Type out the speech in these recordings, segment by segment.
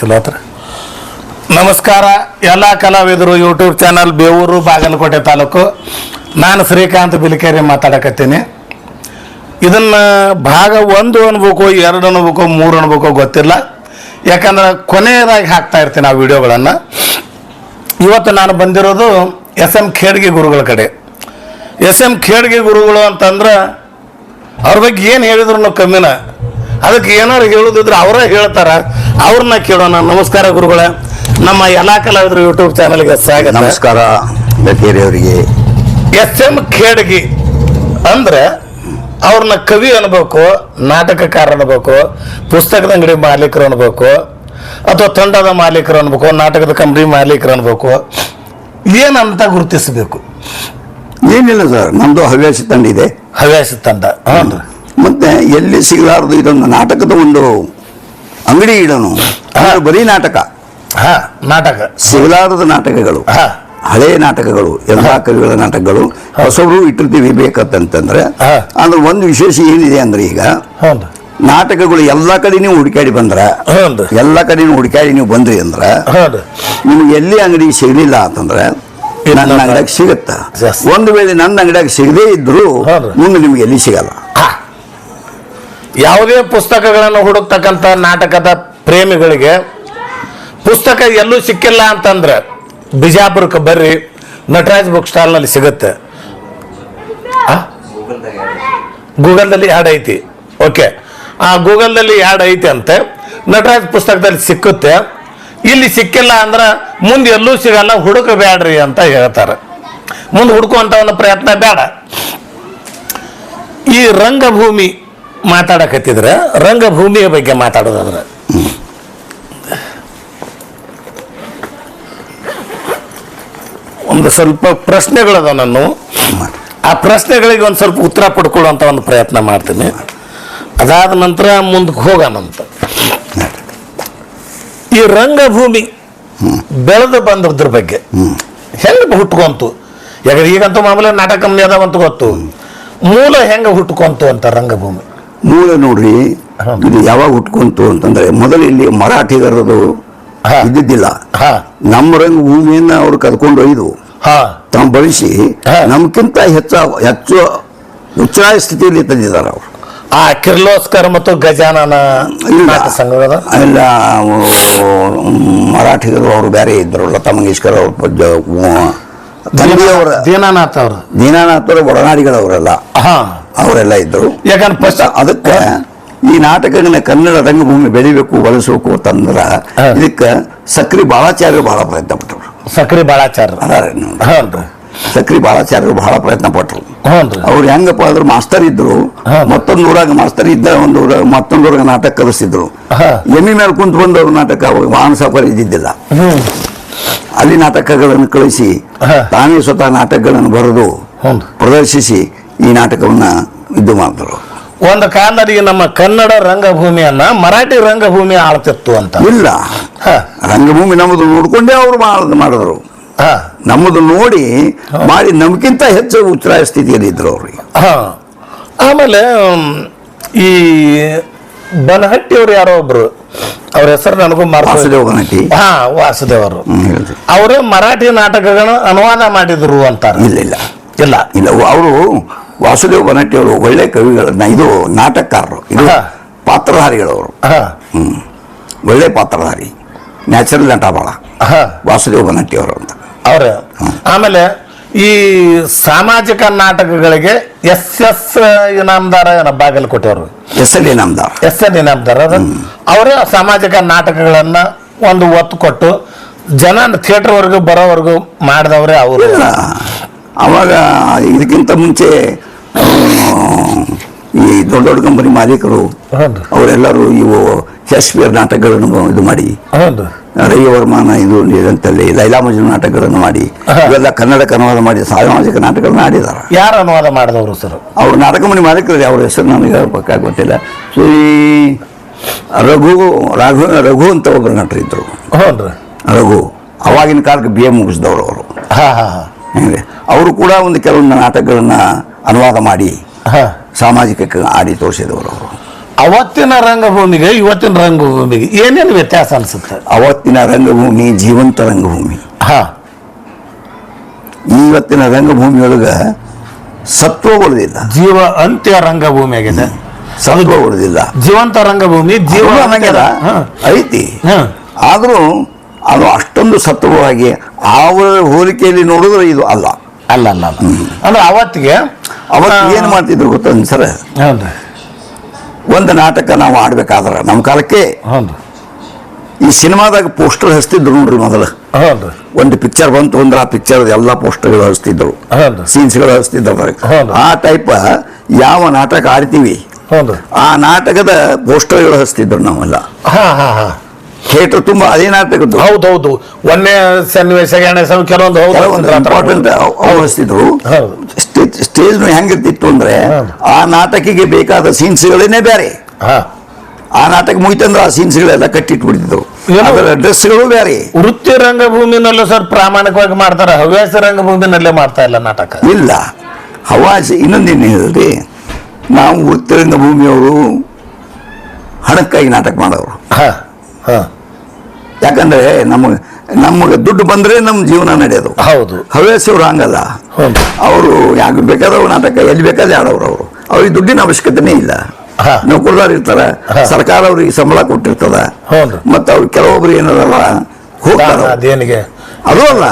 ಚಲೋ ಆತ್ರ ನಮಸ್ಕಾರ, ಎಲ್ಲ ಕಲಾವಿದರು ಯೂಟ್ಯೂಬ್ ಚಾನಲ್ ಬೇವೂರು, ಬಾಗಲಕೋಟೆ ತಾಲೂಕು. ನಾನು ಶ್ರೀಕಾಂತ್ ಬಿಲಿಕೇರಿ ಮಾತಾಡಕತ್ತೀನಿ. ಇದನ್ನ ಭಾಗ ಒಂದು ಅನ್ಬೇಕು, ಎರಡು ಅನ್ಬೇಕು, ಮೂರು ಅನ್ಬೇಕು ಗೊತ್ತಿಲ್ಲ. ಯಾಕಂದ್ರೆ ಕೊನೆಯದಾಗಿ ಹಾಕ್ತಾ ಇರ್ತೀನಿ ಆ ವಿಡಿಯೋಗಳನ್ನು. ಇವತ್ತು ನಾನು ಬಂದಿರೋದು ಎಸ್ ಎಂ ಖೇಡ್ಗೆ ಗುರುಗಳ ಕಡೆ. ಎಸ್ ಎಂ ಖೇಡ್ಗೆ ಗುರುಗಳು ಅಂತಂದ್ರೆ ಅವ್ರ ಬಗ್ಗೆ ಏನು ಹೇಳಿದ್ರು ಕಮ್ಮಿನ. ಅದಕ್ಕೆ ಏನಾರು ಹೇಳೋದಿದ್ರೆ ಅವರೇ ಹೇಳ್ತಾರ. ಅವ್ರನ್ನ ಕೇಳೋಣ. ನಮಸ್ಕಾರ ಗುರುಗಳೇ. ನಮ್ಮ ಎಲ್ಲ ಕಲಾವಿದರು ಯೂಟ್ಯೂಬ್ ಚಾನಲ್ಗೆ ಸ್ವಾಗತ. ನಮಸ್ಕಾರ ಅವರಿಗೆ. ಎಸ್ ಎಂ ಖೇಡ್ಗಿ ಅಂದ್ರೆ ಅವ್ರನ್ನ ಕವಿ ಅನ್ಬೇಕು ನಾಟಕಕಾರ ಅನ್ಬೇಕು ಪುಸ್ತಕದ ಅಂಗಡಿ ಮಾಲೀಕರು ಅನ್ಬೇಕು ಅಥವಾ ತಂಡದ ಮಾಲೀಕರು ಅನ್ಬೇಕು ನಾಟಕದ ಕಂಪನಿ ಮಾಲೀಕರು ಅನ್ಬೇಕು. ಏನಂತ ಗುರುತಿಸಬೇಕು? ಏನಿಲ್ಲ ಸರ್ ನಮ್ದು ಹವ್ಯಾಸ ತಂಡ ಇದೆ. ಹವ್ಯಾಸ ತಂಡ. ಹ್ಞೂ ಮತ್ತೆ ಎಲ್ಲಿ ಸಿಗಲಾರದು ಇದೊಂದು ನಾಟಕದ ಒಂದು ಅಂಗಡಿ ಇಡೋನು. ಅದು ಬರೀ ನಾಟಕ. ಹಾ ನಾಟಕ. ಸಿಗಲಾರದ ನಾಟಕಗಳು. ಹಾ. ಹಳೆ ನಾಟಕಗಳು ಎಲ್ಲ ಕವಿಗಳ ನಾಟಕಗಳು. ಹೊಸವರು ಇಟ್ಟಿರ್ತೀವಿ ಬೇಕಂತಂದ್ರೆ. ಅಂದ್ರೆ ಒಂದು ವಿಶೇಷ ಏನಿದೆ ಅಂದ್ರೆ ಈಗ ನಾಟಕಗಳು ಎಲ್ಲ ಕಡೆ ನೀವು ಹುಡುಕಾಡಿ ಬಂದ್ರ ಎಲ್ಲ ಕಡೆ ಹುಡುಕಾಡಿ ನೀವು ಬಂದ್ರಿ ಅಂದ್ರ ನಿಮ್ಗೆ ಎಲ್ಲಿ ಅಂಗಡಿ ಸಿಗಲಿಲ್ಲ ಅಂತಂದ್ರೆ ನನ್ನ ಅಂಗಡಿಯಾಗ ಸಿಗತ್ತ. ಒಂದು ವೇಳೆ ನನ್ನ ಅಂಗಡಿಯಾಗ ಸಿಗದೇ ಇದ್ರು. ಮುಂದೆ ನಿಮ್ಗೆ ಎಲ್ಲಿ ಸಿಗಲ್ಲ. ಯಾವುದೇ ಪುಸ್ತಕಗಳನ್ನು ಹುಡುಕ್ತಕ್ಕಂಥ ನಾಟಕದ ಪ್ರೇಮಿಗಳಿಗೆ ಪುಸ್ತಕ ಎಲ್ಲೂ ಸಿಕ್ಕಿಲ್ಲ ಅಂತಂದ್ರೆ ಬಿಜಾಪುರಕ್ಕೆ ಬರ್ರಿ, ನಟರಾಜ್ ಬುಕ್ ಸ್ಟಾಲ್ನಲ್ಲಿ ಸಿಗುತ್ತೆ? ಗೂಗಲ್ದಲ್ಲಿ ಯಾಡ್ ಐತಿ. ಓಕೆ. ಆ ಗೂಗಲ್ದಲ್ಲಿ ಯಾಡ್ ಐತಿ ಅಂತೆ, ನಟರಾಜ್ ಪುಸ್ತಕದಲ್ಲಿ ಸಿಕ್ಕುತ್ತೆ. ಇಲ್ಲಿ ಸಿಕ್ಕಿಲ್ಲ ಅಂದ್ರೆ ಮುಂದೆ ಎಲ್ಲೂ ಸಿಗಲ್ಲ ಹುಡುಕಬೇಡ್ರಿ ಅಂತ ಹೇಳ್ತಾರೆ. ಮುಂದೆ ಹುಡುಕುವಂಥವನ್ನ ಪ್ರಯತ್ನ ಬೇಡ. ಈ ರಂಗಭೂಮಿ ಮಾತಾಡಕತ್ತಿದ್ರೆ, ರಂಗಭೂಮಿಯ ಬಗ್ಗೆ ಮಾತಾಡೋದಾದ್ರೆ. ಒಂದು ಸ್ವಲ್ಪ ಪ್ರಶ್ನೆಗಳದ ನಾನು ಆ ಪ್ರಶ್ನೆಗಳಿಗೆ ಒಂದು ಸ್ವಲ್ಪ ಉತ್ತರ ಪಡ್ಕೊಳ್ಳುವಂಥ ಒಂದು ಪ್ರಯತ್ನ ಮಾಡ್ತೀನಿ. ಅದಾದ ನಂತರ ಮುಂದಕ್ಕೆ ಹೋಗೋಣಂತ ಈ ರಂಗಭೂಮಿ ಬೆಳೆದು ಬಂದದ್ರ ಬಗ್ಗೆ ಹೆಂಗೆ ಹುಟ್ಕೊಂತು? ಯಾಕಂದ್ರೆ ಈಗಂತೂ ಮಾಮೂಲಿ ನಾಟಕ ಕಂಪ್ನಿ ಅದಾವಂತ ಗೊತ್ತು. ಮೂಲ ಹೆಂಗೆ ಹುಟ್ಕೊಂತು ಅಂತ ರಂಗಭೂಮಿ? ಮೂಲ ನೋಡ್ರಿ. ಇದು ಯಾವಾಗ ಹುಟ್ಕೊಂತು ಅಂತಂದ್ರೆ ಮೊದಲು ಇಲ್ಲಿ ಮರಾಠಿಗರದು ಹಾ. ಇದ್ದಿದ್ದಿಲ್ಲ. ನಮ್ಮ ನಮ್ಮ ರಂಗಭೂಮಿಯನ್ನ ಅವ್ರು ಕರ್ಕೊಂಡು ಒಯ್ದು ತಮ್ಮ ತಾವು ಬಳಸಿ. ನಮ್ಗಿಂತ ಹೆಚ್ಚು ಹೆಚ್ಚು ಉಚ್ಚಾಯ ಸ್ಥಿತಿಯಲ್ಲಿ ತಂದಿದ್ದಾರೆ ಅವರು. ಆ ಕಿರ್ಲೋಸ್ಕರ್ ಮತ್ತು ಗಜಾನನ ಇಲ್ಲ. ಮರಾಠಿಗರು ಅವರು ಬೇರೆ ಇದ್ರು ಲತಾ ಮಂಗೇಶ್ಕರ್ ಅವ್ರ ದೀನಾನಾಥ್ ಅವರು. ದೀನಾನಾಥ್ ಅವರು ಒಡನಾಡಿಗಳವರಲ್ಲ ಒಡನಾಡಿಗಳವರೆಲ್ಲ. ಹಾ. ಅವರೆಲ್ಲ ಇದ್ರು ಯಾಕಂದ್ರೆ ಫಸ್ಟ್ ಅದಕ್ಕೆ ಈ ನಾಟಕಗಳನ್ನ ಕನ್ನಡ ರಂಗಭೂಮಿ ಬೆಳಿಬೇಕು ಬಳಸಬೇಕು ಅಂತಂದ್ರ ಇದಕ್ಕ ಸಕ್ರಿ ಬಾಳಾಚಾರ್ಯರು ಬಹಳ ಪ್ರಯತ್ನ ಪಟ್ಟರು. ಸಕ್ರಿ ಬಾಳಾಚಾರ್ಯ ಅದಾರೆ ಸಕ್ರಿ ಬಾಳಾಚಾರ್ಯರು ಬಹಳ ಪ್ರಯತ್ನ ಪಟ್ಟರು. ಅವ್ರು ಹೆಂಗಪ್ಪ ಅಂದ್ರೆ ಮಾಸ್ತರ್ ಇದ್ರು. ಮತ್ತೊಂದು ಊರಾಗ ಮಾಸ್ತರ್ ಇದ್ದ ಒಂದು ಊರಾಗ ಮತ್ತೊಂದು ಊರಾಗ ನಾಟಕ ಕಲಿಸಿದ್ರು. ಎಮ್ಮಿ ಮೇಲೆ ಕುಂತು ಬಂದವರು ನಾಟಕ ವಾಹನ ಸಫರ್ ಇದ್ದಿದ್ದಿಲ್ಲ. ಅಲ್ಲಿ ನಾಟಕಗಳನ್ನು ಕಳಿಸಿ ತಾನೇ ಸ್ವತಃ ನಾಟಕಗಳನ್ನು ಬರೆದು ಪ್ರದರ್ಶಿಸಿ ಈ ನಾಟಕವನ್ನ ಇದು ಮಾಡಿದ್ರು. ಒಂದು ಕಾಲದಲ್ಲಿ ನಮ್ಮ ಕನ್ನಡ ರಂಗಭೂಮಿಯನ್ನ ಮರಾಠಿ ರಂಗಭೂಮಿ ಆಳ್ತಿತ್ತು ಅಂತ. ಇಲ್ಲ. ರಂಗಭೂಮಿ ನಮ್ಮದು ನೋಡ್ಕೊಂಡೇ ಅವರು ಮಾಡಿದ್ರು. ಹಾ. ನಮ್ಮದು ನೋಡಿ ಮಾಡಿ ನಮ್ಗಿಂತ ಹೆಚ್ಚು ಉಚ್ಚರಾಯ ಸ್ಥಿತಿಯಲ್ಲಿ ಇದ್ರು ಅವ್ರಿಗೆ ಹಾ. ಆಮೇಲೆ ಈ ಬನಹಟ್ಟಿಯವ್ರು ಯಾರೋ ಒಬ್ರು ಅವ್ರ ಹೆಸರು ನನಗೂ ವಾಸುದೇವ ಹಾ ವಾಸುದೇವರು ಅವರು. ಅವರೇ ಮರಾಠಿ ನಾಟಕಗಳ ಅನುವಾದ ಮಾಡಿದ್ರು ಅಂತಾರೆ. ಇಲ್ಲ ಇಲ್ಲ. ಇಲ್ಲ. ಇಲ್ಲ ಅವರು ವಾಸುದೇವ ಬನಟ್ಟಿಯವರು ಒಳ್ಳೆ ಕವಿಗಳನ್ನ ಇದು ನಾಟಕಕಾರರು ಇದು ಪಾತ್ರಧಾರಿಗಳವರು. ಹ್ಮ್. ಒಳ್ಳೆ ಪಾತ್ರಧಾರಿ ನ್ಯಾಚುರಲ್ ನಟ ಭಾಳ ಹಾ ವಾಸುದೇವ ಬನಟ್ಟಿಯವರು ಅಂತ. ಅವ್ರ. ಆಮೇಲೆ ಈ ಸಾಮಾಜಿಕ ನಾಟಕಗಳಿಗೆ ಎಸ್ ಎಸ್ ಇನಾಮದಾರ ಏನೋ ಕೊಟ್ಟವರು. S L A S L Inamdar ಅವರೇ ಸಾಮಾಜಿಕ ನಾಟಕಗಳನ್ನ ಒಂದು ಒತ್ತು ಕೊಟ್ಟು ಜನ ಥಿಯೇಟರ್ವರೆಗೂ ಬರೋವರೆಗೂ ಮಾಡಿದವರೇ ಅವರು. ಅವಾಗ ಇದಕ್ಕಿಂತ ಮುಂಚೆ ಈ ದೊಡ್ಡ ದೊಡ್ಡ ಕಂಪನಿ ಮಾಲೀಕರು ಅವರೆಲ್ಲರೂ ಇವು ಶೇಕ್ಸ್ಪಿಯರ್ ನಾಟಕಗಳನ್ನು ಇದು ಮಾಡಿ. ಹೌದು. ರವಿವರ್ಮನ ಇದು ಇದಂತಲ್ಲಿ ಲೈಲಾ ನಾಟಕಗಳನ್ನು ಮಾಡಿ. ಇವೆಲ್ಲ ಕನ್ನಡಕ್ಕೆ ಅನುವಾದ ಮಾಡಿ ಸಾಮಾಜಿಕ ನಾಟಕಗಳನ್ನ ಆಡಿದ್ದಾರೆ ಯಾರು ಅನುವಾದ ಮಾಡಿದವರು ಸರ್? ಅವ್ರು ನಾಟಕ ಮನೆ ಮಾಲೀಕರು ಅವ್ರ ಹೆಸರು ನನಗೆ ಪಕ್ಕ ಗೊತ್ತಿಲ್ಲ. ಶ್ರೀ ರಘು ರಾಘು ರಘು ಅಂತ ಒಬ್ಬರು ನಟರು ಇದ್ರು ಹ್ಞೂ ರಘು ಅವಾಗಿನ ಕಾಲಕ್ಕೆ ಬಿ ಎ ಮುಗಿಸಿದವರು ಅವರು. ಹಾ ಹಾ ಹಾ. ಹೆಂಗೆ. ಅವರು ಕೂಡ ಒಂದು ಕೆಲವೊಂದು ನಾಟಕಗಳನ್ನ ಅನುವಾದ ಮಾಡಿ ಸಾಮಾಜಿಕ ಆಡಿ ತೋರಿಸಿದವರು ಅವರು. ಅವತ್ತಿನ ರಂಗಭೂಮಿಗೆ ಇವತ್ತಿನ ರಂಗಭೂಮಿಗೆ ಏನೇನು ವ್ಯತ್ಯಾಸ ಅನ್ಸುತ್ತೆ? ಅವತ್ತಿನ ರಂಗಭೂಮಿ ಜೀವಂತ ರಂಗಭೂಮಿ. ಹಾ. ಇವತ್ತಿನ ರಂಗಭೂಮಿಯೊಳಗೆ ಸತ್ವ ಉಳಿದಿಲ್ಲ. ಜೀವ ಅಂತ್ಯ ರಂಗಭೂಮಿ ಆಗಿದೆ. ಸತ್ವ ಉಳಿದಿಲ್ಲ. ಜೀವಂತ ರಂಗಭೂಮಿ ಜೀವ. ಐತಿ. ಆದರೂ ಅದು ಅಷ್ಟೊಂದು ಸತ್ವವಾಗಿ ಅವರ ಹೋಲಿಕೆಯಲ್ಲಿ ನೋಡಿದ್ರೆ ಇದು ಅಲ್ಲ. ಅಲ್ಲ ಅಲ್ಲ ಅಲ್ಲ. ಅಂದ್ರೆ ಅವತ್ತಿಗೆ ಅವತ್ತು ಏನು ಮಾಡ್ತಿದ್ರು ಗೊತ್ತಂದ್ ಸರ್? ಒಂದು ನಾಟಕ ನಾವು ಆಡ್ಬೇಕಾದ್ರೆ ನಮ್ಮ ಕಾಲಕ್ಕೆ ಈ ಸಿನಿಮಾದಾಗ ಪೋಸ್ಟರ್ ಹಚ್ತಿದ್ರು ನೋಡ್ರಿ ಮೊದಲು. ಒಂದು ಪಿಕ್ಚರ್ ಬಂತು ಅಂದ್ರೆ ಆ ಪಿಕ್ಚರ್ ಎಲ್ಲ ಪೋಸ್ಟರ್ಗಳು ಹಚ್ತಿದ್ರು. ಸೀನ್ಸ್ ಸೀನ್ಸ್ಗಳು ಹಚ್ತಿದ್ರು. ಆ ಟೈಪ್ ಯಾವ ನಾಟಕ ಆಡ್ತೀವಿ? ಆ ನಾಟಕದ ಪೋಸ್ಟರ್ಗಳು ಹಚ್ತಿದ್ರು ನಾವೆಲ್ಲ. ಥಿಯೇಟರ್ ತುಂಬಾ ಅದೇ ನಾಟಕ ಹೌದೌದು. ಒಂದೇ ಸನ್ನಿವೇಶ ಕೆಲವೊಂದು ಇಂಪಾರ್ಟೆಂಟ್ ಹಚ್ತಿದ್ರು. ಸ್ಟೇಜ್ ಹೆಂಗಿರ್ತಿತ್ತು ಅಂದ್ರೆ ಆ ನಾಟಕಿಗೆ ಬೇಕಾದ ಸೀನ್ಸ್ಗಳೇನೆ ಬೇರೆ. ಆ ನಾಟಕ ಮುಗಿತಂದ್ರೆ ಆ ಸೀನ್ಸ್ಗಳೆಲ್ಲ ಕಟ್ಟಿಟ್ಬಿಡ್ತಿದ್ರು ಏನು? ಅದರ ಡ್ರೆಸ್ಗಳು ಬೇರೆ. ವೃತ್ತಿ ರಂಗಭೂಮಿನಲ್ಲೂ ಸರ್ ಪ್ರಾಮಾಣಿಕವಾಗಿ ಮಾಡ್ತಾರೆ ಹವ್ಯಾಸ ರಂಗಭೂಮಿನಲ್ಲೇ ಮಾಡ್ತಾ ಇಲ್ಲ ನಾಟಕ. ಇಲ್ಲ. ಹವ್ಯಾಸ ಇನ್ನೊಂದೇನು ಹೇಳಿದ್ರಿ ನಾವು ವೃತ್ತಿ ಭೂಮಿಯವರು ಹಣಕ್ಕಾಗಿ ನಾಟಕ ಮಾಡೋರು. ಹ ಹಾ. ಯಾಕಂದ್ರೆ ನಮಗೆ ನಮಗೆ ದುಡ್ಡು ಬಂದ್ರೆ ನಮ್ಮ ಜೀವನ ನಡೆಯೋದು. ಹೌದು. ಹವ್ಯಾಸಿಯವರು ಹಂಗಲ್ಲ. ಅವರು ಯಾಕೆ ಬೇಕಾದವ್ರು ನಾಟಕ ಎಲ್ಲಿ ಬೇಕಾದ್ರೆ ಆಡೋರು ಅವರು. ಅವ್ರಿಗೆ ದುಡ್ಡಿನ ಅವಶ್ಯಕತೆನೇ ಇಲ್ಲ. ನೌಕರದಾರ ಇರ್ತಾರ. ಸರ್ಕಾರ ಅವ್ರಿಗೆ ಸಂಬಳ ಕೊಟ್ಟಿರ್ತದ. ಮತ್ತು ಅವ್ರು ಕೆಲವೊಬ್ರು ಏನದಲ್ಲ ಹೋಗ್ತಾರ ಅದು ಅಲ್ಲ.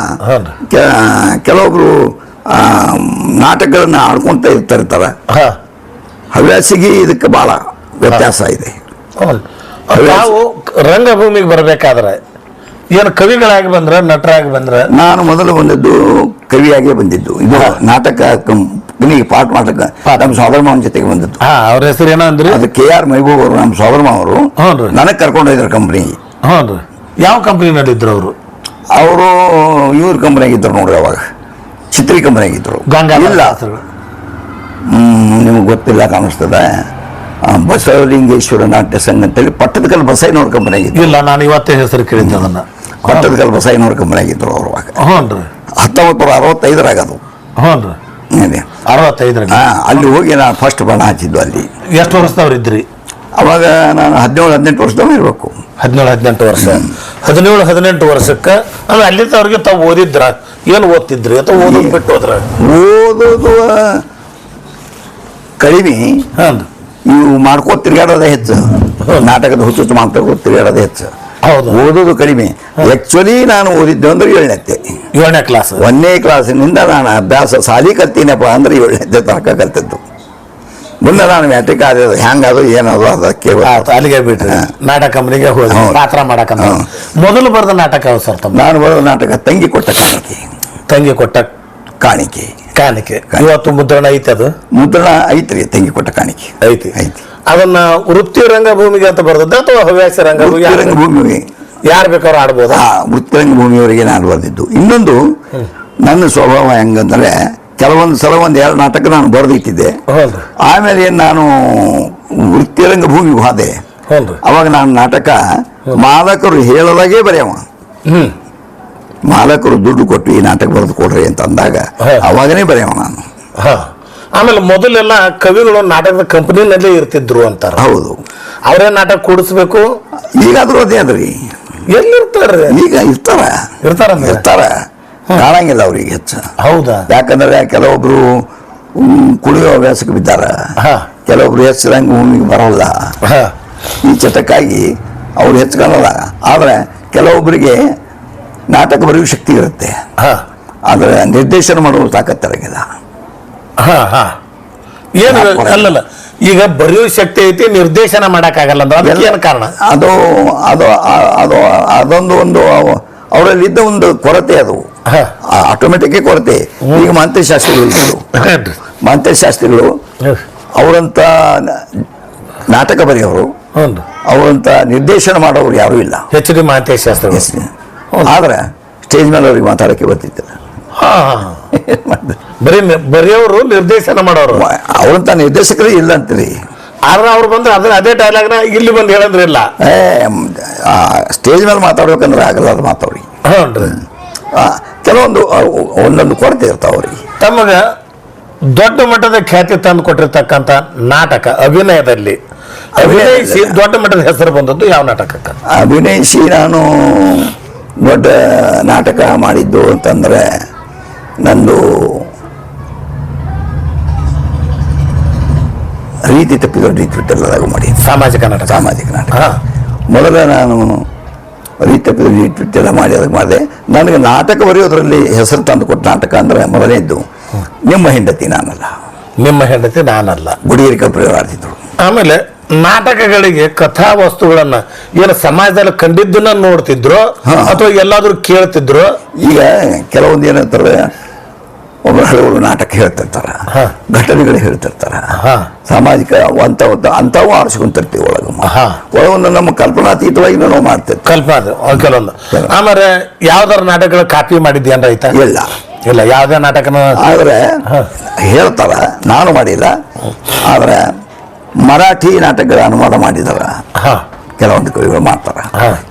ಕೆಲವೊಬ್ರು ಆ, ನಾಟಕಗಳನ್ನ ಆಡ್ಕೊಂತ ಇರ್ತಾರ. ಹಾ. ಹವ್ಯಾಸಿಗೆ ಇದಕ್ಕೆ ಬಹಳ ವ್ಯತ್ಯಾಸ ಇದೆ. ಹೌದು. ನಾವು ರಂಗಭೂಮಿಗೆ ಬರಬೇಕಾದ್ರೆ ಏನು ಕವಿಗಳಾಗಿ ಬಂದ್ರ ನಟರಾಗಿ ಬಂದ್ರ? ನಾನು ಮೊದಲು ಬಂದದ್ದು ಕವಿಯಾಗಿ ಬಂದಿದ್ದು. ಇದು ನಾಟಕ ಕಂಪನಿಗೆ ಪಾಠ ಮಾಡಕ ನಮ್ಮ ಸೋದರ ಮಾವನ ಜೊತೆಗೆ ಬಂದದ್ದು. ಅವ್ರ ಹೆಸರು ಏನೋ ಅಂದ್ರೆ? ಅದು ಕೆ ಆರ್ ಮೈಬೂಬ್ ಅವರು ನಮ್ಮ ಸೋದರ ಅವರು. ನನಗೆ ಕರ್ಕೊಂಡು ಹೋಯ್ತಾರೆ ಕಂಪ್ನಿ ಹ್ಞೂ ರೀ. ಯಾವ ಕಂಪ್ನಿನಲ್ಲಿದ್ರು ಅವರು? ಅವರು ಇವ್ರ ಕಂಪ್ನಿಯಾಗಿದ್ದರು ನೋಡ್ರಿ ಅವಾಗ. ಚಿತ್ರಿ ಕಂಪ್ನಿಯಾಗಿದ್ದರು ಗಂಗಾ ಇಲ್ಲ. ನಿಮಗೆ ಗೊತ್ತಿಲ್ಲ ಕಾಣಿಸ್ತದೆ. ಬಸವಲಿಂಗೇಶ್ವರ ನಾಟ್ಯ ಸಂಘ ಅಂತೇಳಿ ಪಟ್ಟದಕಲ್ ಬಸೈನವ್ರ ಕಂಪ್ನಿಯಾಗಿದ್ರು ಇಲ್ಲ ನಾನು ಇವತ್ತೇ ಹೆಸರು ಕೇಳಿದ್ದೆ ಅದನ್ನ. ಪಟ್ಟದಕಲ್ ಬಸೈನವ್ರ ಅವರು ಅವಾಗ ಹ್ಞೂ ರೀ ಹತ್ತೊಂಬತ್ತು ನೂರ ಅರವತ್ತೈದರಾಗ ಅದು. ಹ್ಞೂ ರೀ ಅಲ್ಲಿ ಹೋಗಿ ನಾನು ಫಸ್ಟ್ ಬಣ್ಣ ಹಚ್ಚಿದ್ದು ಅಲ್ಲಿ. ಎಷ್ಟು ವರ್ಷದವ್ರು ಇದ್ರಿ? ಅವಾಗ ನಾನು ಹದಿನೇಳು ಹದಿನೆಂಟು ವರ್ಷದವ್ರು ಇರಬೇಕು. ಹದಿನೇಳು ಹದಿನೆಂಟು ವರ್ಷ. ಹದಿನೇಳು ಹದಿನೆಂಟು ವರ್ಷಕ್ಕೆ? ಅಂದ್ರೆ ಅಲ್ಲಿಂದ ಅವ್ರಿಗೆ ತಾವು ಓದಿದ್ರ? ಏನು ಓದ್ತಿದ್ರಿ? ಅಥವಾ ಓದೋದು ಬಿಟ್ಟು ಹೋದ್ರ? ಓದೋದು ಕಡಿಮೆ. ಹಾಂ ಇವು ಮಾಡ್ಕೋತ ತಿರುಗಾಡೋದೇ ಹೆಚ್ಚು. ನಾಟಕದ ಹುಚ್ಚು ಮಾಡ್ತಾ ತಿರುಗಾಡೋದೇ ಹೆಚ್ಚು. ಹೌದು. ಓದೋದು ಕಡಿಮೆ. ಆಕ್ಚುಲಿ ನಾನು ಓದಿದ್ದು ಅಂದ್ರೆ ಏಳನೇತ್ತೆ ಏಳನೇ ಕ್ಲಾಸ್. ಒಂದನೇ ಕ್ಲಾಸಿನಿಂದ ನಾನು ಅಭ್ಯಾಸ ಸಾಲಿ ಕಲ್ತೀನಪ್ಪ ಅಂದ್ರೆ ಏಳನೇತ್ತೆ ತನಕ ಕಲ್ತಿದ್ದು. ಮುಂದೆ ನಾನು ಮ್ಯಾಟ್ರಿಕ್ ಆದ ಹೆಂಗದು ಏನದು ಅದಕ್ಕೆ. ಅಲ್ಲಿಗೆ ಬಿಟ್ಟರೆ ನಾಟಕ ಕಂಪನಿಗೆ ಹೋದ. ಪಾತ್ರ ಮಾಡಕ ಮೊದಲು ಬರೆದ ನಾಟಕ ಸರ್ ನಾನು ಬರೆದ ನಾಟಕ ತಂಗಿ ಕೊಟ್ಟ ಕಾಣಿಕೆ. ತಂಗಿ ಕೊಟ್ಟ ಕಾಣಿಕೆ. ಕಾಣಿಕೆ. ಇವತ್ತು ಮುದ್ರಣ ಐತೆ ಅದು? ಮುದ್ರಣ ಐತ್ರಿ ತಂಗಿ ಕೊಟ್ಟ ಕಾಣಿಕೆ. ಐತಿ. ಐತಿ. ಅದನ್ನ ವೃತ್ತಿ ರಂಗಭೂಮಿಗೆ ಅಂತ ಬರ್ದದ್ದ ಅಥವಾ ಹವ್ಯಾಸ ರಂಗಭೂಮಿ ಯಾರು ಬೇಕಾದ್ರೂ ಆಡ್ಬೋದು ಹಾ ವೃತ್ತಿ ರಂಗಭೂಮಿಯವರಿಗೆ ನಾನು ಬರೆದಿದ್ದು ಇನ್ನೊಂದು ನನ್ನ ಸ್ವಭಾವ ಹೆಂಗಂದ್ರೆ ಕೆಲವೊಂದು ಸಲ ಒಂದು ಎರಡು ನಾಟಕ ನಾನು ಬರೆದಿಟ್ಟಿದ್ದೆ. ಹೌದು. ಆಮೇಲೆ ಏನ್ ನಾನು ವೃತ್ತಿ ರಂಗಭೂಮಿಗೆ ಹೋದೆ. ಹೌದು. ಅವಾಗ ನಾನು ನಾಟಕ ಮಾಲಕರು ಹೇಳದಾಗೆ ಬರೆಯವ. ಹ್ಮ್. ಮಾಲಕರು ದುಡ್ಡು ಕೊಟ್ಟು ಈ ನಾಟಕ ಬರೆದು ಕೊಡ್ರಿ ಅಂತ ಅಂದಾಗ. ಅವಾಗನೇ ಬರೆಯವ ನಾನು. ಆಮೇಲೆ ಮೊದಲೆಲ್ಲ ಕವಿಗಳು ನಾಟಕದ ಕಂಪನಿನಲ್ಲೇ ಇರ್ತಿದ್ರು ಅಂತಾರೆ. ಹೌದು. ಅವರೇ ನಾಟಕ ಕೂಡಿಸ್ಬೇಕು? ಈಗಾದ್ರೂ ಅದೇ ಅದ್ರಿ. ಎಲ್ಲಿರ್ತಾರೆ? ಈಗ ಇರ್ತಾರ. ಇರ್ತಾರ ಇರ್ತಾರ. ಕಾಣಂಗಿಲ್ಲ ಅವ್ರಿಗೆ ಹೆಚ್ಚು. ಹೌದಾ? ಯಾಕಂದ್ರೆ ಕೆಲವೊಬ್ರು ಕುಡಿಯೋ ಹವ್ಯಾಸಕ್ಕೆ ಬಿದ್ದಾರ. ಹಾ. ಕೆಲವೊಬ್ರು ಹೆಚ್ಚು ರಂಗ ಭೂಮಿಗೆ ಬರೋಲ್ಲ. ಈ ಚಟಕ್ಕಾಗಿ ಅವ್ರು ಹೆಚ್ಚು ಕಾಣಲ್ಲ. ಆದ್ರೆ ಕೆಲವೊಬ್ಬರಿಗೆ ನಾಟಕ ಬರೆಯುವ ಶಕ್ತಿ ಇರುತ್ತೆ. ಆದರೆ ನಿರ್ದೇಶನ ಮಾಡುವ ತಾಕತ್ತಿರಂಗಿಲ್ಲ ಹಾಂ ಹಾಂ. ಏನು ಅಲ್ಲಲ್ಲ ಈಗ ಬರೆಯೋ ಶಕ್ತಿ ಐತಿ ನಿರ್ದೇಶನ ಮಾಡೋಕ್ಕಾಗಲ್ಲ ಅಂದ್ರೆ ಅದಕ್ಕೆ ಏನು ಕಾರಣ? ಅದು ಅದು ಅದು ಅದೊಂದು ಒಂದು ಅವರಲ್ಲಿದ್ದ ಒಂದು ಕೊರತೆ ಅದು. ಆಟೋಮೆಟಿಕ್ ಕೊರತೆ. ಈಗ ಶಾಸ್ತ್ರಿಗಳು ಇದ್ದರು. ಹೇಳ್ರಿ. ಶಾಸ್ತ್ರಿಗಳು ಅವರಂತ ನಾಟಕ ಬರೆಯೋರು ಅವರಂತ ನಿರ್ದೇಶನ ಮಾಡೋರು ಯಾರೂ ಇಲ್ಲ. ಎಚ್ ಡಿ ಶಾಸ್ತ್ರಿ ಆದ್ರೆ ಸ್ಟೇಜ್ ಮೇಲೆ ಅವ್ರಿಗೆ ಮಾತಾಡಕ್ಕೆ ಬರ್ತಿದ್ದಿಲ್ಲ. ಬರೀ ಬರೆಯೋರು ನಿರ್ದೇಶನ ಮಾಡೋರು. ಅವರಂತ ನಿರ್ದೇಶಕರೇ ಇಲ್ಲ ಅಂತೀರಿ. ಆದ್ರೆ ಅವ್ರು ಬಂದ್ರೆ ಅದ್ರ ಅದೇ ಡೈಲಾಗ್ನ ಇಲ್ಲಿ ಬಂದು ಹೇಳಂದ್ರೆ ಇಲ್ಲ. ಏ ಸ್ಟೇಜ್ ಮೇಲೆ ಮಾತಾಡ್ಬೇಕಂದ್ರೆ ಆಗಲ್ಲ ಅದು ಮಾತಾಡಿ ಹ್ಞೂ ಕೆಲವೊಂದು ಒಂದೊಂದು ಕೊರತೆ ಇರ್ತಾವ ಅವ್ರಿಗೆ. ತಮಗ ದೊಡ್ಡ ಮಟ್ಟದ ಖ್ಯಾತಿ ತಂದು ಕೊಟ್ಟಿರ್ತಕ್ಕಂಥ ನಾಟಕ ಅಭಿನಯದಲ್ಲಿ. ಅಭಿನಯಿಸಿ ದೊಡ್ಡ ಮಟ್ಟದ ಹೆಸರು ಬಂದದ್ದು ಯಾವ ನಾಟಕಕ್ಕೆ? ಅಭಿನಯಿಸಿ ನಾನು ದೊಡ್ಡ ನಾಟಕ ಮಾಡಿದ್ದು ಅಂತಂದರೆ ನಂದು ರೀತಿ ತಪ್ಪಿದ ರೀತಿ ಬಿಟ್ಟಲ್ಲದಾಗ ಮಾಡಿ. ಸಾಮಾಜಿಕ ನಾಟಕ. ಸಾಮಾಜಿಕ ನಾಟಕ. ಮೊದಲ ನಾನು ರೀತಿ ತಪ್ಪಿದ ರೀತಿ ಬಿಟ್ಟೆಲ್ಲ ಮಾಡಿ ಅದಕ್ಕೆ ಮಾಡಿದೆ. ನನಗೆ ನಾಟಕ ಬರೆಯೋದ್ರಲ್ಲಿ ಹೆಸರು ತಂದು ಕೊಟ್ಟ ನಾಟಕ ಅಂದರೆ ಮೊದಲನೇದ್ದು ನಿಮ್ಮ ಹೆಂಡತಿ ನಾನಲ್ಲ. ನಿಮ್ಮ ಹೆಂಡತಿ ನಾನಲ್ಲ. ಗುಡಿಯರಿಕೆ ಪ್ರಯೋಗ ಆಡ್ತಿದ್ರು ಆಮೇಲೆ ನಾಟಕಗಳಿಗೆ ಕಥಾ ವಸ್ತುಗಳನ್ನ ಏನು ಸಮಾಜದಲ್ಲಿ ಕಂಡಿದ್ದನ್ನ ನೋಡ್ತಿದ್ರು. ಅಥವಾ ಎಲ್ಲಾದ್ರೂ ಕೇಳ್ತಿದ್ರು ಈಗ ಕೆಲವೊಂದು ಏನಂತಾರೆ ಒಬ್ಬರು ಹಳೆಯವರು ನಾಟಕ ಹೇಳ್ತಿರ್ತಾರ. ಘಟನೆಗಳು ಹೇಳ್ತಿರ್ತಾರ ಹಾ. ಸಾಮಾಜಿಕ ಅಂತ ಅಂಥವು ಆರಿಸ್ಕೊಂತಿರ್ತೀವಿ ಒಳಗ. ಒಳಗೊಂದು ನಮ್ಮ ಕಲ್ಪನಾತೀತವಾಗಿ ನಾವು ಮಾಡ್ತೇವೆ ಕಲ್ಪನಾ ಕೆಲವೊಂದು ಆಮೇಲೆ ಯಾವ್ದಾರ ನಾಟಕಗಳ ಕಾಪಿ ಮಾಡಿದ್ಯೇನ್ರ ರೈತ ಇಲ್ಲ ಇಲ್ಲ ಯಾವುದೇ ನಾಟಕನ ಆದರೆ. ಹೇಳ್ತಾರ ನಾನು ಮಾಡಿಲ್ಲ ಆದರೆ ಮರಾಠಿ ನಾಟಕಗಳ ಅನುವಾದ ಮಾಡಿದಾರ ಹಾ. ಕೆಲವೊಂದು ಕವಿಗಳು ಮಾಡ್ತಾರ.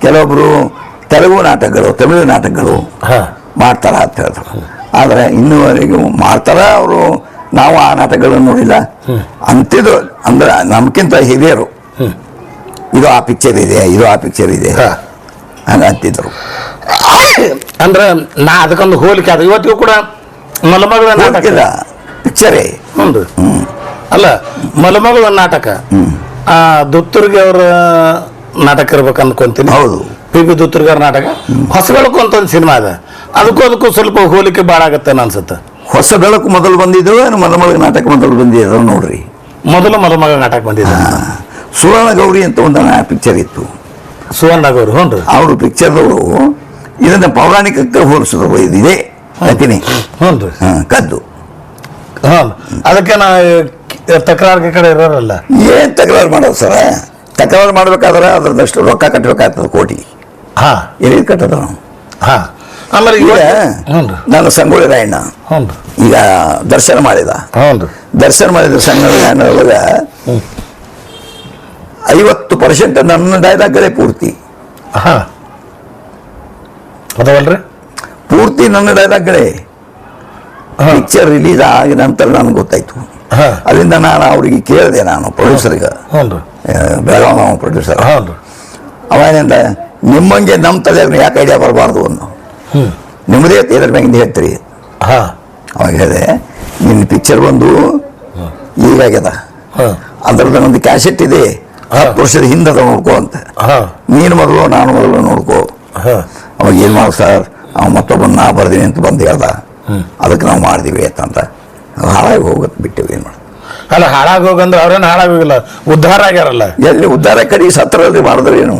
ಕೆಲವೊಬ್ಬರು ಕೆಲವೊಬ್ರು ತೆಲುಗು ನಾಟಕಗಳು ತಮಿಳು ನಾಟಕಗಳು ಹಾ. ಮಾಡ್ತಾರ ಅಂತ ಹೇಳ್ತಾರೆ. ಆದರೆ ಇನ್ನೂವರೆಗೂ ಮಾಡ್ತಾರ ಅವರು. ನಾವು ಆ ನಾಟಕಗಳನ್ನು ನೋಡಿಲ್ಲ. ಅಂತಿದ್ರು ಅಂದ್ರೆ ನಮ್ಗಿಂತ ಹಿರಿಯರು. ಇದು ಆ ಪಿಕ್ಚರ್ ಇದೆ ಇದು ಆ ಪಿಕ್ಚರ್ ಇದೆ ಅಂತಿದ್ರು. ಅಂದ್ರೆ ನಾ ಅದಕ್ಕೊಂದು ಹೋಲಿಕೆ ಅದು ಇವತ್ತಿಗೂ ಕೂಡ ಮಲಮಗಳ ನಾಟಕ. ಪಿಕ್ಚರೇ ಒಂದು. ಅಲ್ಲ ಮಲಮಗಳ ನಾಟಕ. ಆ ದುತ್ತುರ್ಗೆ ಅವರ ನಾಟಕ ಇರ್ಬೇಕು ಅನ್ಕೊಂತೀನಿ. ಹೌದು. ಪಿ ಬಿ ದುತ್ತುರ್ಗೆ ಅವ್ರ ನಾಟಕ ಬೆಳಕು ಅಂತ ಒಂದು ಸಿನಿಮಾ ಅದ ಅದಕ್ಕೂ ಅದಕ್ಕೂ ಸ್ವಲ್ಪ ಹೋಲಿಕೆ ಭಾಳ ಆಗತ್ತೆ ಅನ್ಸುತ್ತೆ. ಹೊಸ ಬೆಳಕು ಮೊದಲು ಬಂದಿದ್ದು ಏನು ಮಲಮಗಳ ನಾಟಕ ಮೊದಲು ಬಂದಿದ್ದು ನೋಡ್ರಿ. ಮೊದಲು ಮಲಮಗಳ ನಾಟಕ ಬಂದಿದ್ದ ಸುವರ್ಣ ಗೌರಿ ಅಂತ ಒಂದು ಪಿಕ್ಚರ್ ಇತ್ತು. ಸುವರ್ಣಗೌರು ಹ್ಞೂ ರೀ. ಅವರು ಪಿಕ್ಚರ್ದವರು ಇದನ್ನ ಪೌರಾಣಿಕಕ್ಕೆ ಹೋಲಿಸಿದ್ರು ಇದಿದೆ ಹಾ, ಕದ್ದು. ಹ್ಞೂ. ಅದಕ್ಕೆ ನಾ ತಕರಾರ್ಗೆ ಕಡೆ ಇರೋರಲ್ಲ. ಏನ್ ತಕರಾರು ಮಾಡೋದು ಸರ? ತಕರಾರು ಮಾಡ್ಬೇಕಾದ್ರೆ ಅದ್ರದಷ್ಟು ರೊಕ್ಕ ಕಟ್ಟಬೇಕಾಗ್ತದೆ ಕೋಟಿ. ಹಾ. ಎಲ್ಲಿ ಕಟ್ಟದ? ಹಾ. ಆಮೇಲೆ ಈಗ ನಾನು ಸಂಗೊಳ್ಳಿ ರಾಯಣ್ಣ. ಹ್ಞೂ ಈಗ ದರ್ಶನ ಮಾಡಿದ. ದರ್ಶನ ಮಾಡಿದ ಸಂಗೊಳ್ಳಿ ರಾಯಣ್ಣೊಳಗ ಐವತ್ತು ಪರ್ಸೆಂಟ್ ನನ್ನ ಡೈಲಾಗ್ಗಳೇ ಪೂರ್ತಿ. ಹಾ. ಅದವಲ್ರಿ? ಪೂರ್ತಿ ನನ್ನ ಡೈಲಾಗ್ಗಳೇ ಹಾ. ಪಿಕ್ಚರ್ ರಿಲೀಸ್ ಆಗಿ ನಂತರ ನನಗೆ ಗೊತ್ತಾಯ್ತು. ಅಲ್ಲಿಂದ ನಾನು ಅವರಿಗೆ ಕೇಳಿದೆ ನಾನು ಪ್ರೊಡ್ಯೂಸರ್ಗೆ ಬೆಳಗಾವ ಪ್ರೊಡ್ಯೂಸರ್ ಅವನಿಂದ ನಿಮ್ಮಂಗೆ ನಮ್ಮ ತಲೆ ಯಾಕೆ ಐಡಿಯಾ ಬರಬಾರ್ದು ಅನ್ನು. ನಿಮ್ಮದೇ ಇದ್ರ ಮ್ಯಾಗಿಂದ ಹೇಳ್ತೀರಿ. ಹಾ. ಅವಾಗ ಹೇಳಿದೆ ನಿನ್ನ ಪಿಕ್ಚರ್ ಬಂದು ಈಗಾಗ್ಯದ ಅದ್ರದ್ದು ಒಂದು ಕ್ಯಾಸೆಟ್ ಇದೆ. ಹತ್ತು ವರ್ಷದ ಅದ ನೋಡ್ಕೋ ಅಂತ. ಹಾಂ. ನೀನು ಮೊದಲು ನಾನು ಮೊದಲು ನೋಡ್ಕೋ. ಅವಾಗ ಏನು ಮಾಡು ಸರ್ ಅವ ಮತ್ತೊಬ್ಬನ ನಾ ಬರ್ದೀನಿ ಅಂತ ಬಂದು ಹೇಳ್ದ. ಅದಕ್ಕೆ ನಾವು ಮಾಡಿದೀವಿ ಅಂತಂತ ಹಾಳಾಗಿ ಹೋಗೋದು ಬಿಟ್ಟಿವಿ ಏನು ಮಾಡೋದು? ಅಲ್ಲ ಹಾಳಾಗಿ ಹೋಗಂದ್ರೆ ಅವ್ರೇನು ಹಾಳಾಗೋಗಿಲ್ಲ ಉದ್ಧಾರ ಆಗ್ಯಾರಲ್ಲ? ಎಲ್ಲಿ ಉದ್ಧಾರ ಕಡೆ ಸತ್ರದಲ್ಲಿ ಮಾಡಿದ್ರೆ ಏನು?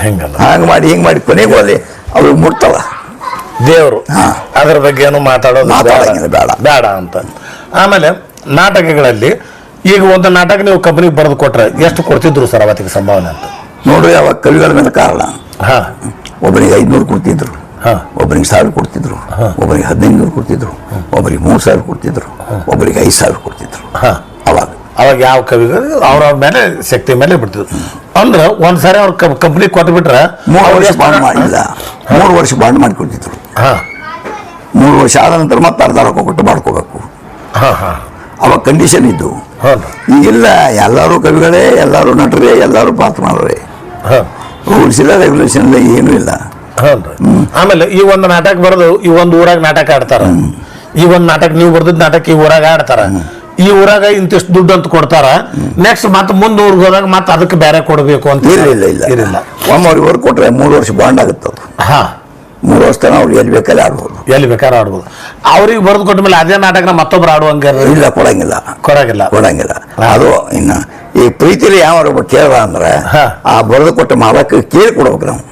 ಹೆಂಗಲ್ಲ. ಹಾಗೆ ಮಾಡಿ ಹಿಂಗೆ ಮಾಡಿ ಕೊನೆಗೆ ಅಲ್ಲಿ ಅವ್ರಿಗೆ ಮುಟ್ತಲ್ಲ ದೇವರು. ಅದ್ರ ಬಗ್ಗೆ ಏನು ಮಾತಾಡೋದು ಮಾತಾಡಂಗಿಲ್ಲ, ಬೇಡ. ಬೇಡ ಅಂತ. ಆಮೇಲೆ ನಾಟಕಗಳಲ್ಲಿ ಈಗ ಒಂದು ನಾಟಕ ನೀವು ಕಂಪ್ನಿಗೆ ಬರೆದು ಕೊಟ್ರೆ ಎಷ್ಟು ಕೊಡ್ತಿದ್ರು ಸರ್ ಅವತ್ತಿಗೆ ಸಂಭಾವನೆ ಅಂತ? ನೋಡ್ರಿ ಅವಾಗ ಕವಿಗಳ ಮೇಲೆ ಕಾರಣ. ಹಾ. ಒಬ್ಬನಿಗೆ ಐದುನೂರು ಕೊಡ್ತಿದ್ರು. ಹಾ. ಒಬ್ಬನಿಗೆ ಸಾವಿರ ಕೊಡ್ತಿದ್ರು. ಒಬ್ಬರಿಗೆ ಹದಿನೈದು ನೂರು ಕೊಡ್ತಿದ್ರು. ಒಬ್ಬರಿಗೆ ಮೂರು ಸಾವಿರ ಕೊಡ್ತಿದ್ರು. ಒಬ್ಬರಿಗೆ ಐದು ಸಾವಿರ ಕೊಡ್ತಿದ್ರು. ಹಾ. ಅವಾಗ. ಅವಾಗ ಯಾವ ಕವಿಗಳು ಅವ್ರ ಮೇಲೆ ಶಕ್ತಿ ಮೇಲೆ ಬಿಡ್ತಿದ್ರು. ಅಂದ್ರೆ ಒಂದ್ಸಾರಿ ಅವ್ರ ಕಂಪ್ನಿ ಕೊಟ್ಬಿಟ್ರೆ ಮೂರು ವರ್ಷ ಬಾಂಡ್ ಮಾಡಿಲ್ಲ. ಮೂರು ವರ್ಷ ಬಾಂಡ್ ಮಾಡಿ ಕೊಡ್ತಿದ್ರು ಹಾ. ಮೂರು ವರ್ಷ ಆದ ನಂತರ ಮತ್ತೆ ಅರ್ಧ ರೊಕ್ಕ ಕೊಟ್ಟು ಮಾಡ್ಕೋಬೇಕು. ಅವಾಗ ಕಂಡೀಷನ್ ಇದ್ದು. ಈಗಿಲ್ಲ ಎಲ್ಲರೂ ಕವಿಗಳೇ ಎಲ್ಲರೂ ನಟರೇ ಎಲ್ಲರೂ ಪಾತ್ರ ಮಾಡೋರೇ. ರೂಲ್ಸ್ ಇಲ್ಲ ರೆಗ್ಯುಲೇಷನ್ ಇಲ್ಲ ಏನೂ ಇಲ್ಲ. ಆಮೇಲೆ ಈ ಒಂದು ನಾಟಕ ಬರೆದು ಈ ಒಂದು ಊರಾಗ ನಾಟಕ ಆಡ್ತಾರ. ಈ ಒಂದು ನಾಟಕ ನೀವು ಬರ್ದಿದ್ ನಾಟಕ ಈ ಊರಾಗ ಆಡ್ತಾರ. ಈ ಊರಾಗ ಇಂತಿಷ್ಟು ದುಡ್ಡು ಅಂತ ಕೊಡ್ತಾರ. ನೆಕ್ಸ್ಟ್ ಮತ್ತೆ ಮುಂದೆ ಊರಿಗೆ ಹೋದಾಗ ಮತ್ತೆ ಅದಕ್ಕೆ ಬೇರೆ ಕೊಡಬೇಕು ಅಂತ ಇಲ್ಲ ಇಲ್ಲ ಇರಲಿಲ್ಲ. ಒಮ್ಮೆ ಅವ್ರಿಗೆ ವರ್ಕ್ ಕೊಟ್ರೆ ಮೂರು ವರ್ಷ ಬಾಂಡ್ ಆಗುತ್ತೆ ಅದು. ಹಾ. ಮೂರು ವರ್ಷ ತನಕ ಅವ್ರು ಎಲ್ಲಿ ಬೇಕಲ್ಲಿ ಆಡ್ಬೋದು. ಎಲ್ಲಿ ಬೇಕಾದ್ರೆ ಆಡ್ಬೋದು. ಅವ್ರಿಗೆ ಬರೆದು ಕೊಟ್ಟ ಮೇಲೆ ಅದೇ ನಾಟಕನ ಮತ್ತೊಬ್ರು ಆಡುವಂಗೆ ಇಲ್ಲ ಕೊಡಂಗಿಲ್ಲ. ಕೊಡಂಗಿಲ್ಲ. ಕೊಡಂಗಿಲ್ಲ. ಅದು ಇನ್ನು ಈ ಪ್ರೀತಿಲಿ ಯಾವ ಕೇಳ್ದ ಅಂದ್ರೆ ಹಾ. ಆ ಬರೆದು ಕೊಟ್ಟ ಮಾಲಕ್ಕೆ ಕೇಳಿ ಕೊಡ್ಬೇಕು ನಾವು.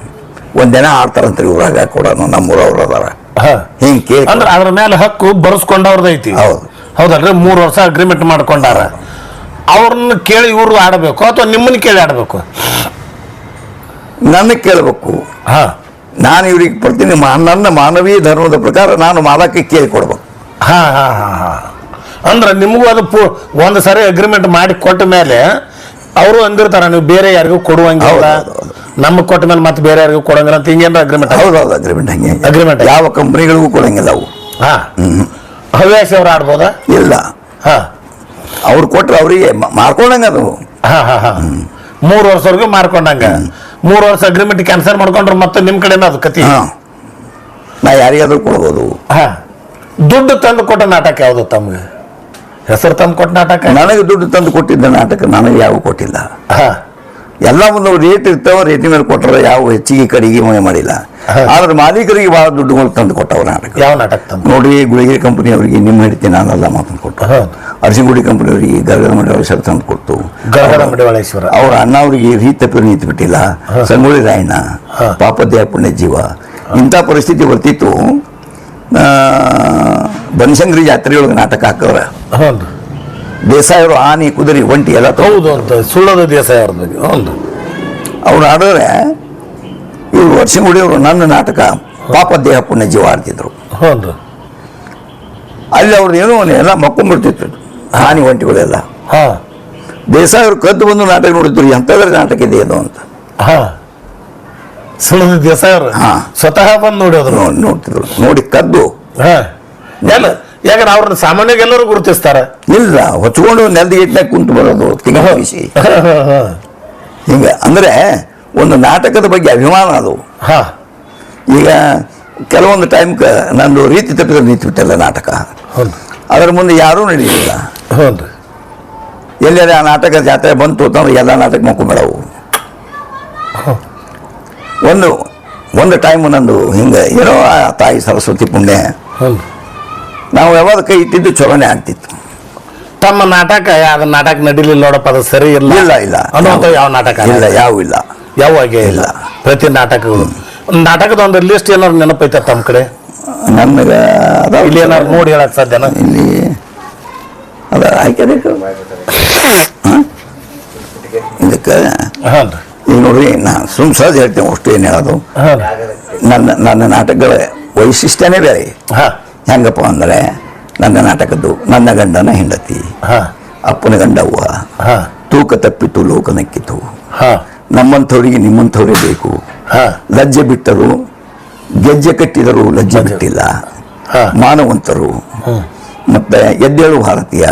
ಒಂದಿನ ಆಡ್ತಾರಂತ್ರಿ ಊರಾಗ ಕೂಡ ನಮ್ಮೂರವ್ರು ಅದಾರ ಹಾ. ಹಿಂಗೆ ಕೇಳಿ ಅಂದ್ರೆ ಅದ್ರ ಮೇಲೆ ಹಕ್ಕು ಬರ್ಸ್ಕೊಂಡವ್ರದೈತಿ ಹೌದು. ಹೌದಲ್ರಿ? ಮೂರು ವರ್ಷ ಅಗ್ರಿಮೆಂಟ್ ಮಾಡ್ಕೊಂಡಾರ. ಅವ್ರನ್ನ ಕೇಳಿ ಇವ್ರು ಆಡಬೇಕು ಅಥವಾ ನಿಮ್ಮನ್ನ ಕೇಳಿ ಆಡಬೇಕು? ನನ್ನ ಕೇಳಬೇಕು. ಹಾ. ನಾನು ಇವ್ರಿಗೆ ಮಾ- ನನ್ನ ಮಾನವೀಯ ಧರ್ಮದ ಪ್ರಕಾರ ನಾನು ಮಾಲಕ್ಕೆ ಕೇಳಿ ಕೊಡ್ಬೇಕು. ಹಾ ಹಾ ಹಾ ಹಾ. ಅಂದ್ರೆ ನಿಮಗೂ ಅದು ಪೂ ಒಂದು ಸರಿ ಅಗ್ರಿಮೆಂಟ್ ಮಾಡಿ ಕೊಟ್ಟ ಮೇಲೆ ಅವರು ಅಂದಿರ್ತಾರ ನೀವು ಬೇರೆ ಯಾರಿಗೂ ಕೊಡುವಂಗಿಲ್ಲ. ಹೌದು, ಹೌದು, ನಮಗೆ ಕೊಟ್ಟ ಮೇಲೆ ಮತ್ತೆ ಬೇರೆ ಯಾರಿಗೂ ಕೊಡಂಗಿಲ್ಲ ಅಂತ ಹಿಂಗೇನು ಅಗ್ರಿಮೆಂಟ್ ಹೌದೌದು ಅಗ್ರಿಮೆಂಟ್ ಹಂಗೆ. ಅಗ್ರಿಮೆಂಟ್ ಯಾವ ಕಂಪ್ನಿಗಳಿಗೂ ಕೊಡಂಗಿಲ್ಲ ಅವು. ಹಾ. ಹವ್ಯಾಸಿ ಅವ್ರು ಆಡ್ಬೋದಾ? ಇಲ್ಲ. ಹಾ. ಅವ್ರು ಕೊಟ್ರೆ ಅವರಿಗೆ ಮಾರ್ಕೊಂಡಂಗ ಅದು. ಹಾ ಹಾ ಹಾ. ಮೂರು ವರ್ಷವರೆಗೂ ಮಾರ್ಕೊಂಡಂಗ. ಮೂರು ವರ್ಷ ಅಗ್ರಿಮೆಂಟ್ ಕ್ಯಾನ್ಸಲ್ ಮಾಡ್ಕೊಂಡ್ರೆ ಮತ್ತೆ ನಿಮ್ಮ ಕಡೆನ ಅದು ಕತಿ. ಹಾಂ. ನಾ ಯಾರಿಗಾದ್ರೂ ಕೊಡ್ಬೋದು. ಹಾ. ದುಡ್ಡು ತಂದು ಕೊಟ್ಟ ನಾಟಕ ಯಾವುದು ತಮ್ಗೆ? ಹೆಸರು ತಂದು ಕೊಟ್ಟ ನಾಟಕ? ನನಗೆ ದುಡ್ಡು ತಂದು ಕೊಟ್ಟಿದ್ದ ನಾಟಕ ನನಗೆ ಯಾವ ಕೊಟ್ಟಿಲ್ಲ. ಎಲ್ಲ ಒಂದು ರೇಟ್ ಇರ್ತಾವ ರೇಟಿನ ಮೇಲೆ ಕೊಟ್ಟರೆ ಯಾವ ಹೆಚ್ಚಿಗೆ ಕಡಿಗೆ ಮನೆ ಮಾಡಿಲ್ಲ. ಆದ್ರೆ ಮಾಲೀಕರಿಗೆ ಬಹಳ ದುಡ್ಡುಗಳು ತಂದು ಕೊಟ್ಟವ ನಾಟಕ. ಯಾವ ನಾಟಕ ನೋಡಿ ಗುಳಿಗೆ ಕಂಪನಿಯವರಿಗೆ ನಿಮ್ಮ ಹಿಡಿತಿ ನಾನೆಲ್ಲ ಮಾತನ್ನು ಕೊಟ್ಟು. ಅರಸಿಗುಡಿ ಕಂಪನಿ ಅವರಿಗೆ ಗರಗದ ಮಂಡಳಿ ಸರ್ ತಂದು ಕೊಟ್ಟು. ಗರಗದ ಮಂಡಳೇಶ್ವರ ಅವ್ರ ಅಣ್ಣ ಅವರಿಗೆ ರೀ ತಪ್ಪಿ ನಿಂತು ಬಿಟ್ಟಿಲ್ಲ. ಸಂಗೊಳ್ಳಿ ರಾಯಣ್ಣ. ಪಾಪದ್ಯ ಪುಣ್ಯ ಜೀವ ಇಂಥ ಪರಿಸ್ಥಿತಿ ಬರ್ತಿತ್ತು. ಬನಶಂಕರಿ ಜಾತ್ರೆಯೊಳಗೆ ನಾಟಕ ಹಾಕವ್ರ. ದೇಸಾಯರು ಆನೆ ಕುದುರೆ ಒಂಟಿ ಎಲ್ಲ ಹೌದು ಅಂತ ಸುಳ್ಳದ ದೇಸಾಯ ಅವ್ರ ಹೌದು. ಅವ್ರು ಆಡಿದ್ರೆ ಇವರು ವರ್ಷಗುಡಿಯವರು ನನ್ನ ನಾಟಕ ಪಾಪ ದೇಹ ಪುಣ್ಯ ಜೀವ ಆಡ್ತಿದ್ರು. ಹೌದು. ಅಲ್ಲಿ ಅವ್ರದ್ದು ಏನೋ ಎಲ್ಲ ಮಕ್ಕೊಂಡ್ಬಿಡ್ತಿತ್ತು ಹಾನಿ ಒಂಟಿಗಳೆಲ್ಲ. ಹಾ. ದೇಸಾಯಿ ಅವ್ರು ಕದ್ದು ಬಂದು ನಾಟಕ ನೋಡಿದ್ರು ಎಂಥದ್ರ ನಾಟಕ ಇದೆ ಅದು ಅಂತ. ಹಾ ಸುಳ್ಳದ ಅವರು ಹಾ. ಸ್ವತಃ ಬಂದು ನೋಡಿದ್ರು. ನೋಡಿ ನೋಡ್ತಿದ್ರು. ನೋಡಿ ಕದ್ದು. ಹಾ. ಎಲ್ಲ ಯಾಕಂದ್ರೆ ಅವ್ರನ್ನ ಸಾಮಾನ್ಯವಾಗಿ ಎಲ್ಲರೂ ಗುರುತಿಸ್ತಾರ. ಇಲ್ಲ ಹೊಚ್ಕೊಂಡು ನೆಲದ ಗೇಟ್ನಾಗ ಕುಂತು ಬರೋದು ತಿಂಗಿಸಿ ಹಿಂಗೆ ಅಂದರೆ ಒಂದು ನಾಟಕದ ಬಗ್ಗೆ ಅಭಿಮಾನ ಅದು. ಹಾ. ಈಗ ಕೆಲವೊಂದು ಟೈಮ್ ನಂದು ರೀತಿ ತಪ್ಪಿದ್ರೆ ನಿಂತುಬಿಟ್ಟಲ್ಲ ನಾಟಕ. ಹೌದು. ಅದರ ಮುಂದೆ ಯಾರೂ ನಡೆಯಲಿಲ್ಲ ಹೌದು. ಎಲ್ಲೆಲ್ಲ ಆ ನಾಟಕ ಜಾತ್ರೆ ಬಂತು ಅಂತಂದ್ರೆ ಎಲ್ಲ ನಾಟಕ ಮಕ್ಕೊಂಬಿಡವು ಒಂದು ಒಂದು ಟೈಮ್ ನಂದು ಹಿಂಗೆ ಏನೋ ಆ ತಾಯಿ ಸರಸ್ವತಿ ಪುಣ್ಯ. ಹೌದು. ನಾವು ಯಾವಾಗ ಕೈ ಇಟ್ಟಿದ್ದು ಚಲೋನೆ ಆಗ್ತಿತ್ತು. ತಮ್ಮ ನಾಟಕ ಯಾವ ನಾಟಕ ನಡಿಲಿಲ್ಲ ನೋಡಪ್ಪ ಅದು ಸರಿ ಇಲ್ಲ. ಇಲ್ಲ ಇಲ್ಲ. ಅನ್ನುವಂಥ ಯಾವ ನಾಟಕ ಇಲ್ಲ ಯಾವ ಇಲ್ಲ. ಯಾವಾಗೆ ಇಲ್ಲ. ಪ್ರತಿ ನಾಟಕಗಳು. ನಾಟಕದ ಒಂದು ಲಿಸ್ಟ್ ಏನಾದ್ರು ನೆನಪೈತೆ ತಮ್ಮ ಕಡೆ? ನನಗೆ ಅದಾವ ಇಲ್ಲಿ ಏನಾದ್ರು ನೋಡಿ ಹೇಳಕ್ ಸಾಧ್ಯನ ಇಲ್ಲಿ ಅದ ಆಯ್ಕೆ ಇದಕ್ಕೆ? ಹಾಂ ಈಗ ನೋಡ್ರಿ ನಾ ಸುಮ್ ಸಹಜ ಹೇಳ್ತೇನೆ ಅಷ್ಟು ಏನು ಹೇಳೋದು. ನನ್ನ ನನ್ನ ನಾಟಕಗಳ ವೈಶಿಷ್ಟ್ಯನೇ ಬೇರೆ. ಹಾಂ. ಹೆಂಗಪ್ಪ ಅಂದರೆ ನನ್ನ ನಾಟಕದ್ದು ನನ್ನ ಗಂಡನ ಹೆಂಡತಿ. ಹಾಂ. ಅಪ್ಪನ ಗಂಡವ್ವ ಹಾಂ. ತೂಕ ತಪ್ಪಿತು ಲೋಕ ನಕ್ಕಿತು. ಹಾಂ. ನಮ್ಮಂಥವರಿಗೆ ನಿಮ್ಮಂಥವರೇ ಬೇಕು. ಹಾಂ. ಲಜ್ಜೆ ಬಿಟ್ಟರು ಗೆಜ್ಜೆ ಕಟ್ಟಿದರು ಲಜ್ಜೆ ಬಿಟ್ಟಿಲ್ಲ. ಹಾಂ. ಮಾನವಂತರು. ಮತ್ತೆ ಎದ್ದೇಳು ಭಾರತೀಯ.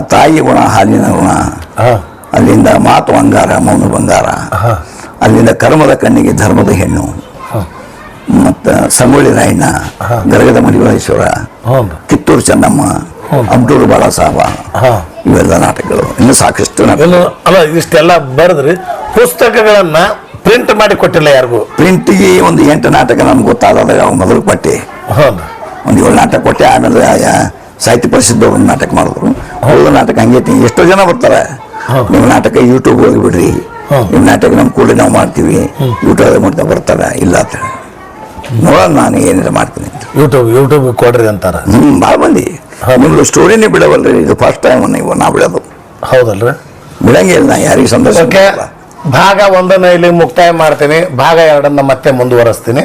ತಾಯಿ ಗುಣ ಹಾಲಿನ ಗುಣ. ಹಾಂ. ಅಲ್ಲಿಂದ ಮಾತು ಅಂಗಾರ ಮೌನ ಬಂಗಾರ. ಅಲ್ಲಿಂದ ಕರ್ಮದ ಕಣ್ಣಿಗೆ ಧರ್ಮದ ಹೆಣ್ಣು. ಮತ್ತು ಸಂಗೊಳ್ಳಿ ರಾಯಣ್ಣ ಗರಗದ ಮಡಿವಾಳೇಶ್ವರ ಹ್ಞೂ ಕಿತ್ತೂರು ಚೆನ್ನಮ್ಮ ಅಬ್ಡೂರು ಬಾಳಸಾಬ. ಹಾಂ. ಇವೆಲ್ಲ ನಾಟಕಗಳು. ಇನ್ನು ಸಾಕಷ್ಟು ಅಲ್ಲ ಇಷ್ಟೆಲ್ಲ ಬರೆದ್ರಿ ಪುಸ್ತಕಗಳನ್ನ ಪ್ರಿಂಟ್ ಮಾಡಿ ಕೊಟ್ಟಿಲ್ಲ ಯಾರಿಗೂ? ಪ್ರಿಂಟಿಗೆ ಒಂದು ಎಂಟು ನಾಟಕ ನಮ್ಗೆ ಗೊತ್ತಾದಾಗ ಅವು ಮೊದಲು ಕೊಟ್ಟೆ. ಒಂದು ಏಳು ನಾಟಕ ಕೊಟ್ಟೆ ಆಮೇಲೆ ಸಾಹಿತ್ಯ ಪರಿಷತ್ ಒಂದು ನಾಟಕ ಮಾಡಿದ್ರು. ಉಳಿದ ನಾಟಕ ಹಂಗೆ ತಿ- ಎಷ್ಟೋ ಜನ ಬರ್ತಾರೆ. ನಿಮ್ಮ ನಾಟಕ ಯೂಟ್ಯೂಬ್ ಹೋಗಿಬಿಡ್ರಿ. ನಿಮ್ಮ ನಾಟಕ ನಮ್ಮ ಕೂಡ ನಾವು ಮಾಡ್ತೀವಿ. ಯೂಟ್ಯೂಬ್ ಮಾಡ್ತಾ ಬರ್ತಾರ. ಇಲ್ಲ ಅಂತ ನೋಡೋಣ ನಾನು ಏನಾರ ಮಾಡ್ತೀನಿ ಯೂಟ್ಯೂಬ್ ಯೂಟ್ಯೂಬ್ ಕೊಡ್ರಿ ಅಂತಾರ. ಹ್ಞೂ ಭಾಳ ಮಂದಿ. ನಿಮ್ದು ಸ್ಟೋರಿನೇ ಬಿಡವಲ್ರಿ. ಇದು ಫಸ್ಟ್ ಟೈಮ್ ನೀವು ನಾ ಬಿಡೋದು. ಹೌದಲ್ರಿ? ಬಿಡಂಗೆ ಇಲ್ಲ ನಾ ಯಾರಿಗೆ ಸಂತೋಷ ಭಾಗ ಒಂದನ್ನು ಇಲ್ಲಿ ಮುಕ್ತಾಯ ಮಾಡ್ತೀನಿ. ಭಾಗ ಎರಡನ್ನ ಮತ್ತೆ ಮುಂದುವರಿಸ್ತೀನಿ.